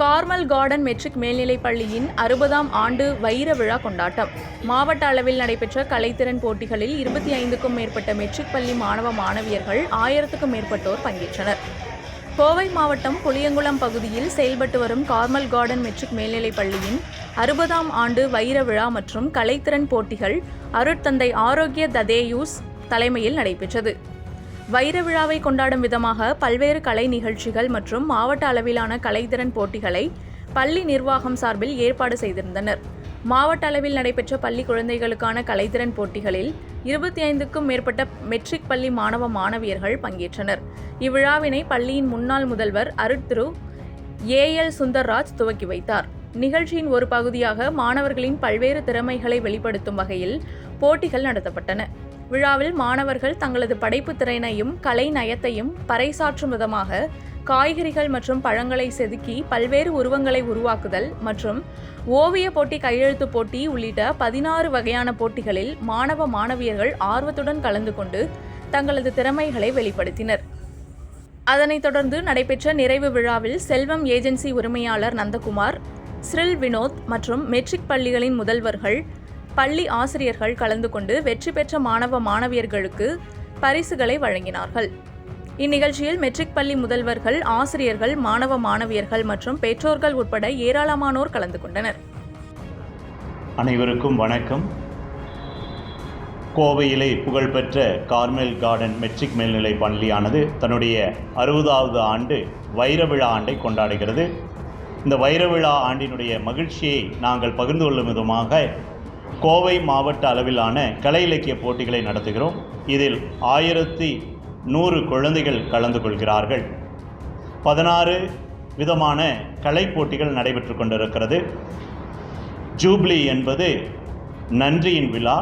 Carmel garden matric மேல்நிலைப் பள்ளியின் அறுபதாம் ஆண்டு வைர விழா கொண்டாட்டம். மாவட்ட அளவில் நடைபெற்ற கலைத்திறன் போட்டிகளில் இருபத்தி ஐந்துக்கும் மேற்பட்ட மெட்ரிக் பள்ளி மாணவ மாணவியர்கள் ஆயிரத்துக்கும் மேற்பட்டோர் பங்கேற்றனர். கோவை மாவட்டம் புளியங்குளம் பகுதியில் செயல்பட்டு வரும் கார்மல் கார்டன் மெட்ரிக் மேல்நிலைப் பள்ளியின் அறுபதாம் ஆண்டு வைர விழா மற்றும் கலைத்திறன் போட்டிகள் அருட்தந்தை ஆரோக்கிய ததேயூஸ் தலைமையில் நடைபெற்றது. வைர விழாவை கொண்டாடும் விதமாக பல்வேறு கலை நிகழ்ச்சிகள் மற்றும் மாவட்ட அளவிலான கலைத்திறன் போட்டிகளை பள்ளி நிர்வாகம் சார்பில் ஏற்பாடு செய்திருந்தனர். மாவட்ட அளவில் நடைபெற்ற பள்ளி குழந்தைகளுக்கான கலைத்திறன் போட்டிகளில் இருபத்தி ஐந்துக்கும் மேற்பட்ட மெட்ரிக் பள்ளி மாணவ மாணவியர்கள் பங்கேற்றனர். இவ்விழாவினை பள்ளியின் முன்னாள் முதல்வர் அருட்திரு ஏஎல் சுந்தர்ராஜ் துவக்கி வைத்தார். நிகழ்ச்சியின் ஒரு பகுதியாக மாணவர்களின் பல்வேறு திறமைகளை வெளிப்படுத்தும் வகையில் போட்டிகள் நடத்தப்பட்டன. விழாவில் மாணவர்கள் தங்களது படைப்பு திறனையும் கலை நயத்தையும் பறைசாற்றும் விதமாக காய்கறிகள் மற்றும் பழங்களை செதுக்கி பல்வேறு உருவங்களை உருவாக்குதல் மற்றும் ஓவிய போட்டி கையெழுத்து போட்டி உள்ளிட்ட பதினாறு வகையான போட்டிகளில் மாணவ மாணவியர்கள் ஆர்வத்துடன் கலந்து கொண்டு தங்களது திறமைகளை வெளிப்படுத்தினர். அதனைத் தொடர்ந்து நடைபெற்ற நிறைவு விழாவில் செல்வம் ஏஜென்சி உரிமையாளர் நந்தகுமார் ஸ்ரில் வினோத் மற்றும் மெட்ரிக் பள்ளிகளின் முதல்வர்கள் பள்ளி ஆசிரியர்கள் கலந்து கொண்டு வெற்றி பெற்ற மாணவ மாணவியர்களுக்கு பரிசுகளை வழங்கினார்கள். இந்நிகழ்ச்சியில் மெட்ரிக் பள்ளி முதல்வர்கள் ஆசிரியர்கள் மாணவ மாணவியர்கள் மற்றும் பெற்றோர்கள் உட்பட ஏராளமானோர் கலந்து கொண்டனர். அனைவருக்கும் வணக்கம். கோவையிலே புகழ்பெற்ற கார்மெல் கார்டன் மெட்ரிக் மேல்நிலை பள்ளியானது தன்னுடைய அறுபதாவது ஆண்டு வைர விழா ஆண்டை கொண்டாடுகிறது. இந்த வைர விழா ஆண்டினுடைய மகிழ்ச்சியை நாங்கள் பகிர்ந்து கொள்ளும் விதமாக கோவை மாவட்ட அளவிலான கலை இலக்கிய போட்டிகளை நடத்துகிறோம். இதில் ஆயிரத்தி நூறு குழந்தைகள் கலந்து கொள்கிறார்கள். பதினாறு விதமான கலை போட்டிகள் நடைபெற்று கொண்டிருக்கிறது. ஜூப்ளி என்பது நன்றியின் விழா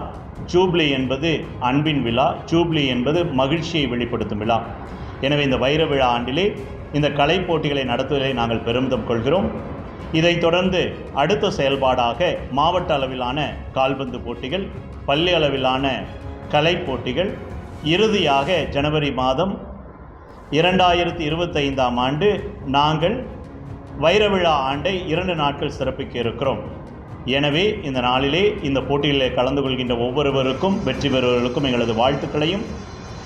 ஜூப்ளி என்பது அன்பின் விழா ஜூப்ளி என்பது மகிழ்ச்சியை வெளிப்படுத்தும் விழா. எனவே இந்த வைர விழா ஆண்டிலே இந்த கலை போட்டிகளை நடத்துவதை நாங்கள் பெருமிதம் கொள்கிறோம். இதைத் தொடர்ந்து அடுத்த செயல்பாடாக மாவட்ட அளவிலான கால்பந்து போட்டிகள் பள்ளி அளவிலான கலை போட்டிகள் இறுதியாக ஜனவரி மாதம் இரண்டாயிரத்தி இருபத்தைந்தாம் ஆண்டு நாங்கள் வைரவிழா ஆண்டை இரண்டு நாட்கள் சிறப்பிக்க இருக்கிறோம். எனவே இந்த நாளிலே இந்த போட்டிகளில் கலந்து கொள்கின்ற ஒவ்வொருவருக்கும் வெற்றி பெறுவர்களுக்கும் எங்களது வாழ்த்துக்களையும்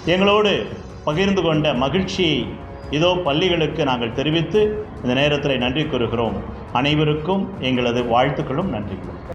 எங்களோடு பகிர்ந்து கொண்ட மகிழ்ச்சியை இதோ பள்ளிகளுக்கு நாங்கள் தெரிவித்து இந்த நேரத்தில் நன்றி கூறுகிறோம். அனைவருக்கும் எங்களது வாழ்த்துக்களும் நன்றிகளும்.